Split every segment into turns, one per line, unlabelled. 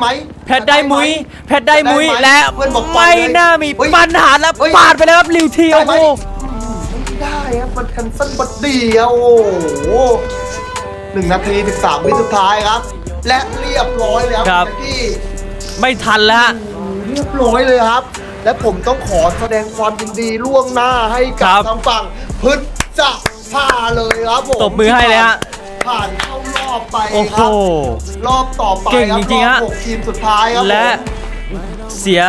ไหม
เพชรได้มุ้ยเพชรได้มุ้ย
ได้ไหม
และ
เพื่อนบอกปล่อ
ไม่
ยเลย
น่ามี
เฮ้ย
ปัญหาแล้ว
เฮ้ย
ปาดไปแล้วครับลิวที
ได้
โอ้
ไหม
โห
ไม่ได้ครับมันแคนเซิลบัดดีอะโอ้โหหนึ่งนาทีสิบสามวิสุดท้ายครับ และเรียบร้อยเลยครับที่
ไม่ทันแล้วฮะ
เรียบร้อยเลยครับ และผมต้องขอแสดงความยินดีล่วงหน้าให้กับทางฝั่งพึษจะพาเลยครับผม
ตบมือให้เลยฮะ
ผ่านเข้าร อบไป
โอ้
ค
โห
รับ รอบต่อไป
เก่ง
ครับ
จริงๆฮะ
อบหกทีมสุดท้ายครับ
และ
ผม
เสีย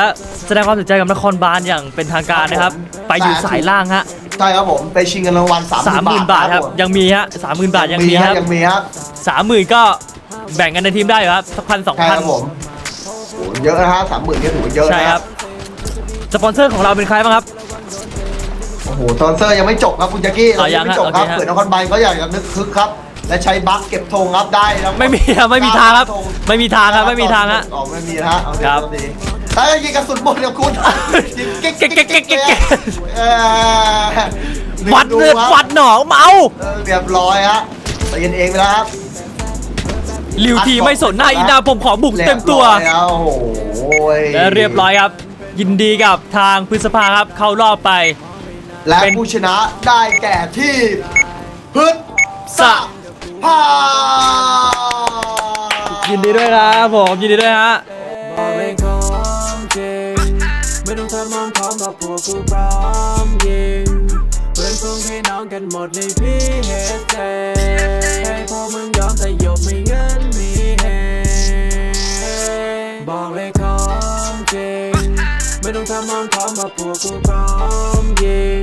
แสดงความเสียใจกับนครบาลอย่างเป็นทางการนะครับ
ครับผม
ไปอยู่สายล่างฮะ
ใช่ครับผม ไปชิงเงินรางวัลสาม
สามหมื่นบาทครับ
ผม
ยังมีฮะสามหมื่นบาทยังมี
ฮะ
ครับ
ยังมีครับ
สามหมื่นก็แบ่งกันในทีมได้อยู่ครับสักพันสอง
ใช่
พั
คน รับผมโอ้โหเยอะนะฮะสามหมื่นนี่ถือว่าเยอะ
ใช่
นะ
ค
ค
รั
รั
บบสปอนเซอร์ของเราเป็นใครบ้างครับ
โอ้โหสปอนเซอร์ยังไม่จบครับคุณแจ็คกี้
อ๋อ
เรายังไม่จบครับ
ยังฮะโอเคฮะ
เผื่อนครบาลก็อยากจะนึกคึกครับ และใช้บัคเก็บธงครับได้แล้ว
ไม่มีครับไม่มีทางครับ ไม่มีทางครับไม่มีทางฮะ
อ๋อไม่มีนะฮะเอา
ครับ
เอาดีถ้ายิงกระสุนหมดกับคุณยิงเก๊ก
เก๊กเก๊กเก๊กเก๊กเก๊ก
เออ
ฟัด
ดู
เลย
ครับ
ฟัดหนองเมา
เออเรียบร้อยฮะใจเย็นเองไปแล้วครับ
ลิวทีไม่สนหน้าอินดาผมขอบุกเต็มตัว
รียบร้อยแล้วโอ้โห
และเรียบร้อยครับ ยินดีกับทางพฤษภาครับเข้ารอบไป
และ
เป็น
ผู้ชนะได้แก่ที่พึษ
ยินดีด้วยครับผมยินดีด้วยฮะ
บอกเลยของจริงไม่ต้องทำมองพร้อมกับพวกกูพร้อมยิงเพื่อนพวกพี่น้องกันหมดเลยพี่เฮดเทให้พวกมึงยอมแต่ยกไม่เงินมีเฮบอกเลยของจริงไม่ต้องทำมองพร้อมกับพวกกูพร้อมยิง